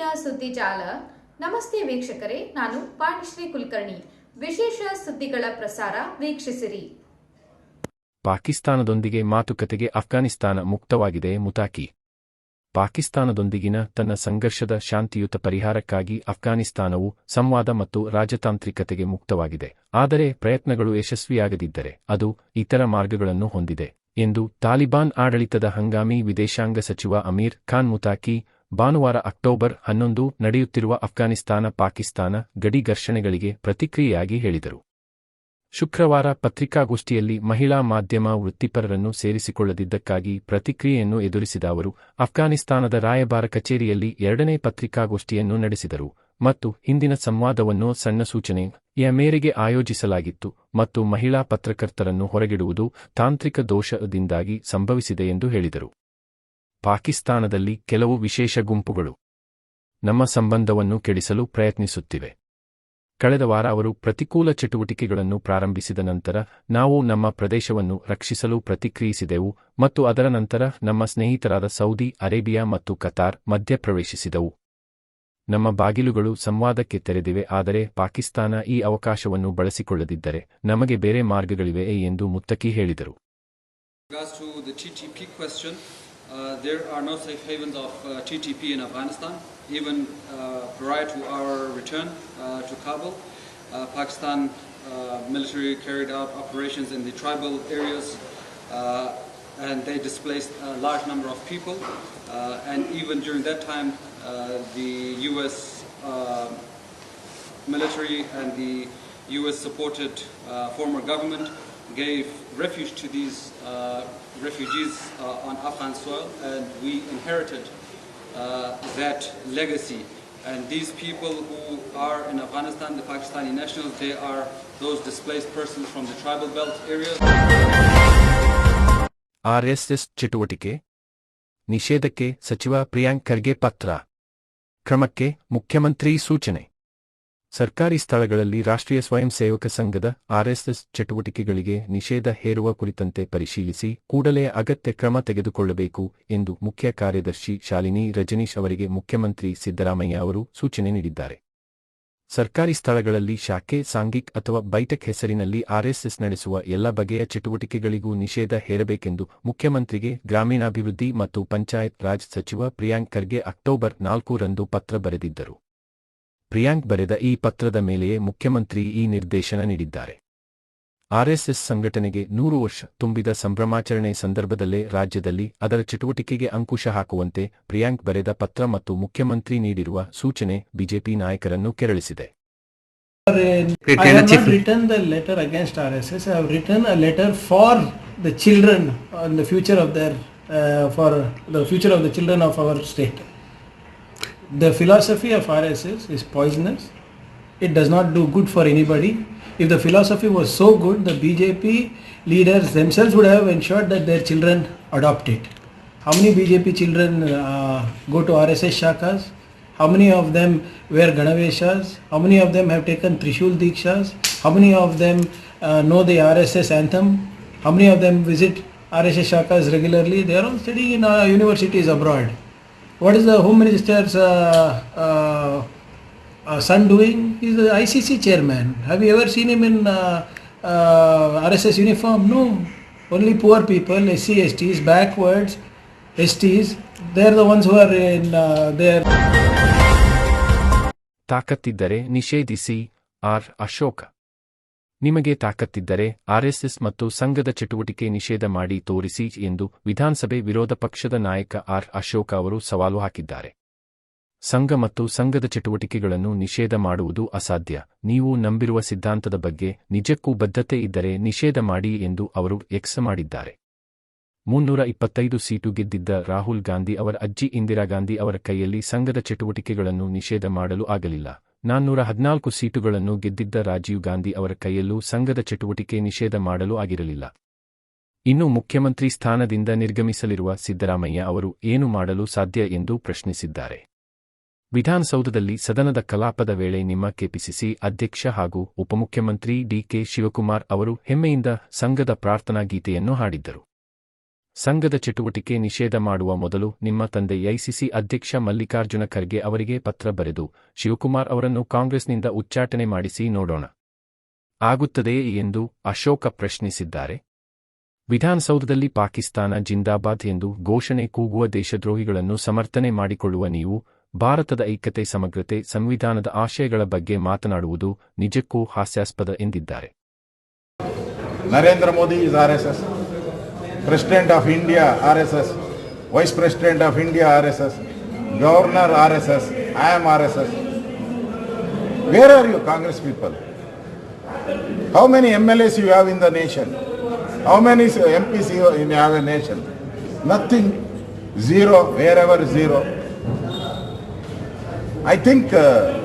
ಇವತ್ತಿನ ಸುದ್ದಿ ಜಾಲ. ನಮಸ್ತೆ ವೀಕ್ಷಕರೇ, ನಾನು ಪಾಣಿಶ್ರೀ ಕುಲಕರ್ಣಿ. ವಿಶೇಷ ಸುದ್ದಿಗಳ ಪ್ರಸಾರ ವೀಕ್ಷಿಸಿರಿ. ಪಾಕಿಸ್ತಾನದೊಂದಿಗೆ ಮಾತುಕತೆಗೆ ಅಫ್ಘಾನಿಸ್ತಾನ ಮುಕ್ತವಾಗಿದೆ ಮುತಾಕಿ. ಪಾಕಿಸ್ತಾನದೊಂದಿಗಿನ ತನ್ನ ಸಂಘರ್ಷದ ಶಾಂತಿಯುತ ಪರಿಹಾರಕ್ಕಾಗಿ ಅಫ್ಘಾನಿಸ್ತಾನವು ಸಂವಾದ ಮತ್ತು ರಾಜತಾಂತ್ರಿಕತೆಗೆ ಮುಕ್ತವಾಗಿದೆ. ಆದರೆ ಪ್ರಯತ್ನಗಳು ಯಶಸ್ವಿಯಾಗದಿದ್ದರೆ ಅದು ಇತರ ಮಾರ್ಗಗಳನ್ನು ಹೊಂದಿದೆ ಎಂದು ತಾಲಿಬಾನ್ ಆಡಳಿತದ ಹಂಗಾಮಿ ವಿದೇಶಾಂಗ ಸಚಿವ ಅಮೀರ್ ಖಾನ್ ಮುತಾಕಿ ಭಾನುವಾರ ಅಕ್ಟೋಬರ್ ಹನ್ನೊಂದು ನಡೆಯುತ್ತಿರುವ ಅಫ್ಘಾನಿಸ್ತಾನ ಪಾಕಿಸ್ತಾನ ಗಡಿ ಘರ್ಷಣೆಗಳಿಗೆ ಪ್ರತಿಕ್ರಿಯೆಯಾಗಿ ಹೇಳಿದರು. ಶುಕ್ರವಾರ ಪತ್ರಿಕಾಗೋಷ್ಠಿಯಲ್ಲಿ ಮಹಿಳಾ ಮಾಧ್ಯಮ ವೃತ್ತಿಪರರನ್ನು ಸೇರಿಸಿಕೊಳ್ಳದಿದ್ದಕ್ಕಾಗಿ ಪ್ರತಿಕ್ರಿಯೆಯನ್ನು ಎದುರಿಸಿದ ಅವರು, ಅಫ್ಘಾನಿಸ್ತಾನದ ರಾಯಭಾರ ಕಚೇರಿಯಲ್ಲಿ ಎರಡನೇ ಪತ್ರಿಕಾಗೋಷ್ಠಿಯನ್ನು ನಡೆಸಿದರು ಮತ್ತು ಹಿಂದಿನ ಸಂವಾದವನ್ನು ಸಣ್ಣ ಸೂಚನೆ ಯ ಮೇರೆಗೆ ಆಯೋಜಿಸಲಾಗಿತ್ತು ಮತ್ತು ಮಹಿಳಾ ಪತ್ರಕರ್ತರನ್ನು ಹೊರಗಿಡುವುದು ತಾಂತ್ರಿಕ ದೋಷದಿಂದಾಗಿ ಸಂಭವಿಸಿದೆ ಎಂದು ಹೇಳಿದರು. ಪಾಕಿಸ್ತಾನದಲ್ಲಿ ಕೆಲವು ವಿಶೇಷ ಗುಂಪುಗಳು ನಮ್ಮ ಸಂಬಂಧವನ್ನು ಕೆಡಿಸಲು ಪ್ರಯತ್ನಿಸುತ್ತಿವೆ. ಕಳೆದ ವಾರ ಅವರು ಪ್ರತಿಕೂಲ ಚಟುವಟಿಕೆಗಳನ್ನು ಪ್ರಾರಂಭಿಸಿದ ನಂತರ ನಾವು ನಮ್ಮ ಪ್ರದೇಶವನ್ನು ರಕ್ಷಿಸಲು ಪ್ರತಿಕ್ರಿಯಿಸಿದೆವು ಮತ್ತು ಅದರ ನಂತರ ನಮ್ಮ ಸ್ನೇಹಿತರಾದ ಸೌದಿ ಅರೇಬಿಯಾ ಮತ್ತು ಕತಾರ್ ಮಧ್ಯಪ್ರವೇಶಿಸಿದವು. ನಮ್ಮ ಬಾಗಿಲುಗಳು ಸಂವಾದಕ್ಕೆ ತೆರೆದಿವೆ, ಆದರೆ ಪಾಕಿಸ್ತಾನ ಈ ಅವಕಾಶವನ್ನು ಬಳಸಿಕೊಳ್ಳದಿದ್ದರೆ ನಮಗೆ ಬೇರೆ ಮಾರ್ಗಗಳಿವೆ ಎಂದು ಮುತ್ತಕಿ ಹೇಳಿದರು. Uh, there are no safe havens of uh, TTP in Afghanistan. Even uh, prior to our return to Kabul, Pakistan military carried out operations in the tribal areas and they displaced a large number of people. Uh, and even during that time, uh, the U.S. Uh, military and the U.S. supported former government gave refuge to these uh, refugees uh, on Afghan soil, and we inherited uh, that legacy. And these people who are in Afghanistan, the Pakistani nationals, they are those displaced persons from the tribal belt areas. RSS ಚಟುವಟಿಕೆ ನಿಷೇಧಕ್ಕೆ ಸಚಿವ ಪ್ರಿಯಾಂಕ್ ಖರ್ಗೆ ಪತ್ರ ಕ್ರಮಕ್ಕೆ ಮುಖ್ಯಮಂತ್ರಿ ಸೂಚನೆ ಸರ್ಕಾರಿ ಸ್ಥಳಗಳಲ್ಲಿ ರಾಷ್ಟ್ರೀಯ ಸ್ವಯಂ ಸೇವಕ ಸಂಘದ ಆರ್ಎಸ್ಎಸ್ ಚಟುವಟಿಕೆಗಳಿಗೆ ನಿಷೇಧ ಹೇರುವ ಕುರಿತಂತೆ ಪರಿಶೀಲಿಸಿ ಕೂಡಲೇ ಅಗತ್ಯ ಕ್ರಮ ತೆಗೆದುಕೊಳ್ಳಬೇಕು ಎಂದು ಮುಖ್ಯ ಕಾರ್ಯದರ್ಶಿ ಶಾಲಿನಿ ರಜನೀಶ್ ಅವರಿಗೆ ಮುಖ್ಯಮಂತ್ರಿ ಸಿದ್ದರಾಮಯ್ಯ ಅವರು ಸೂಚನೆ ನೀಡಿದ್ದಾರೆ. ಸರ್ಕಾರಿ ಸ್ಥಳಗಳಲ್ಲಿ ಶಾಖೆ, ಸಾಂಘಿಕ್ ಅಥವಾ ಬೈಠಕ್ ಹೆಸರಿನಲ್ಲಿ ಆರ್ಎಸ್ಎಸ್ ನಡೆಸುವ ಎಲ್ಲ ಬಗೆಯ ಚಟುವಟಿಕೆಗಳಿಗೂ ನಿಷೇಧ ಹೇರಬೇಕೆಂದು ಮುಖ್ಯಮಂತ್ರಿಗೆ ಗ್ರಾಮೀಣಾಭಿವೃದ್ಧಿ ಮತ್ತು ಪಂಚಾಯತ್ ರಾಜ್ ಸಚಿವ ಪ್ರಿಯಾಂಕ್ ಖರ್ಗೆ ಅಕ್ಟೋಬರ್ ನಾಲ್ಕು ರಂದು ಪತ್ರ ಬರೆದಿದ್ದರು. ಪ್ರಿಯಾಂಕ್ ಬರೆದ ಈ ಪತ್ರದ ಮೇಲೆಯೇ ಮುಖ್ಯಮಂತ್ರಿ ಈ ನಿರ್ದೇಶನ ನೀಡಿದ್ದಾರೆ. ಆರ್ಎಸ್ಎಸ್ ಸಂಘಟನೆಗೆ ನೂರು ವರ್ಷ ತುಂಬಿದ ಸಂಭ್ರಮಾಚರಣೆ ಸಂದರ್ಭದಲ್ಲೇ ರಾಜ್ಯದಲ್ಲಿ ಅದರ ಚಟುವಟಿಕೆಗೆ ಅಂಕುಶ ಹಾಕುವಂತೆ ಪ್ರಿಯಾಂಕ್ ಬರೆದ ಪತ್ರ ಮತ್ತು ಮುಖ್ಯಮಂತ್ರಿ ನೀಡಿರುವ ಸೂಚನೆ ಬಿಜೆಪಿ ನಾಯಕರನ್ನು ಕೆರಳಿಸಿದೆ. I have the future of the children of our have the philosophy of RSS is poisonous. It does not do good for anybody. If the philosophy was so good, the BJP leaders themselves would have ensured that their children adopt it. How many BJP children uh, go to RSS shakas? How many of them wear Ganaveshas? How many of them have taken Trishul Dikshas? How many of them uh, know the RSS anthem? How many of them visit RSS shakas regularly? They are all studying in uh, universities abroad. What is the Home Minister's uh, uh, uh, son doing? He's the ICC chairman. Have you ever seen him in uh, uh, RSS uniform? No. Only poor people, SC, STs, backwards, STs. They're the ones who are in uh, their. ತಾಕತ್ತಿದ್ದರೆ ನಿಷೇಧಿಸಿ R Ashoka ನಿಮಗೆ ತಾಕತ್ತಿದ್ದರೆ RSS ಮತ್ತು ಸಂಘದ ಚಟುವಟಿಕೆ ನಿಷೇಧ ಮಾಡಿ ತೋರಿಸಿ ಎಂದು ವಿಧಾನಸಭೆ ವಿರೋಧ ಪಕ್ಷದ ನಾಯಕ ಆರ್ ಅಶೋಕ ಅವರು ಸವಾಲು ಹಾಕಿದ್ದಾರೆ. ಸಂಘ ಮತ್ತು ಸಂಘದ ಚಟುವಟಿಕೆಗಳನ್ನು ನಿಷೇಧ ಮಾಡುವುದು ಅಸಾಧ್ಯ. ನೀವು ನಂಬಿರುವ ಸಿದ್ಧಾಂತದ ಬಗ್ಗೆ ನಿಜಕ್ಕೂ ಬದ್ಧತೆ ಇದ್ದರೆ ನಿಷೇಧ ಮಾಡಿ ಎಂದು ಅವರು ಎಕ್ಸ್ ಮಾಡಿದ್ದಾರೆ. ಮುನ್ನೂರ ಇಪ್ಪತ್ತೈದು ಸೀಟು ಗೆದ್ದಿದ್ದ ರಾಹುಲ್ ಗಾಂಧಿ ಅವರ ಅಜ್ಜಿ ಇಂದಿರಾ ಗಾಂಧಿ ಅವರ ಕೈಯಲ್ಲಿ ಸಂಘದ ಚಟುವಟಿಕೆಗಳನ್ನು ನಿಷೇಧ ಮಾಡಲು ಆಗಲಿಲ್ಲ. ನಾನ್ನೂರ ಹದಿನಾಲ್ಕು ಸೀಟುಗಳನ್ನು ಗೆದ್ದಿದ್ದ ರಾಜೀವ್ ಗಾಂಧಿ ಅವರ ಕೈಯಲ್ಲೂ ಸಂಘದ ಚಟುವಟಿಕೆ ನಿಷೇಧ ಮಾಡಲು ಆಗಿರಲಿಲ್ಲ. ಇನ್ನು ಮುಖ್ಯಮಂತ್ರಿ ಸ್ಥಾನದಿಂದ ನಿರ್ಗಮಿಸಲಿರುವ ಸಿದ್ದರಾಮಯ್ಯ ಅವರು ಏನು ಮಾಡಲು ಸಾಧ್ಯ ಎಂದು ಪ್ರಶ್ನಿಸಿದ್ದಾರೆ. ವಿಧಾನಸೌಧದಲ್ಲಿ ಸದನದ ಕಲಾಪದ ವೇಳೆ ನಿಮ್ಮ ಕೆಪಿಸಿಸಿ ಅಧ್ಯಕ್ಷ ಹಾಗೂ ಉಪಮುಖ್ಯಮಂತ್ರಿ ಡಿಕೆ ಶಿವಕುಮಾರ್ ಅವರು ಹೆಮ್ಮೆಯಿಂದ ಸಂಘದ ಪ್ರಾರ್ಥನಾ ಗೀತೆಯನ್ನು ಹಾಡಿದ್ದರು. ಸಂಘದ ಚಟುವಟಿಕೆ ನಿಷೇಧ ಮಾಡುವ ಮೊದಲು ನಿಮ್ಮ ತಂದೆ ಐಸಿಸಿ ಅಧ್ಯಕ್ಷ ಮಲ್ಲಿಕಾರ್ಜುನ ಖರ್ಗೆ ಅವರಿಗೆ ಪತ್ರ ಬರೆದು ಶಿವಕುಮಾರ್ ಅವರನ್ನು ಕಾಂಗ್ರೆಸ್ನಿಂದ ಉಚ್ಚಾಟನೆ ಮಾಡಿಸಿ ನೋಡೋಣ. ಆಗುತ್ತದೆಯೇ ಎಂದು ಅಶೋಕ ಪ್ರಶ್ನಿಸಿದ್ದಾರೆ. ವಿಧಾನಸೌಧದಲ್ಲಿ ಪಾಕಿಸ್ತಾನ ಜಿಂದಾಬಾದ್ ಎಂದು ಘೋಷಣೆ ಕೂಗುವ ದೇಶದ್ರೋಹಿಗಳನ್ನು ಸಮರ್ಥನೆ ಮಾಡಿಕೊಳ್ಳುವ ನೀವು, ಭಾರತದ ಐಕ್ಯತೆ, ಸಮಗ್ರತೆ, ಸಂವಿಧಾನದ ಆಶಯಗಳ ಬಗ್ಗೆ ಮಾತನಾಡುವುದು ನಿಜಕ್ಕೂ ಹಾಸ್ಯಾಸ್ಪದ ಎಂದಿದ್ದಾರೆ. Narendra Modi. President of India, RSS. Vice President of India, RSS. Governor, RSS. I am RSS. Where are you, Congress people? How many MLAs you have in the nation? How many MPs you have a nation? Nothing. Zero. Wherever zero. I think uh,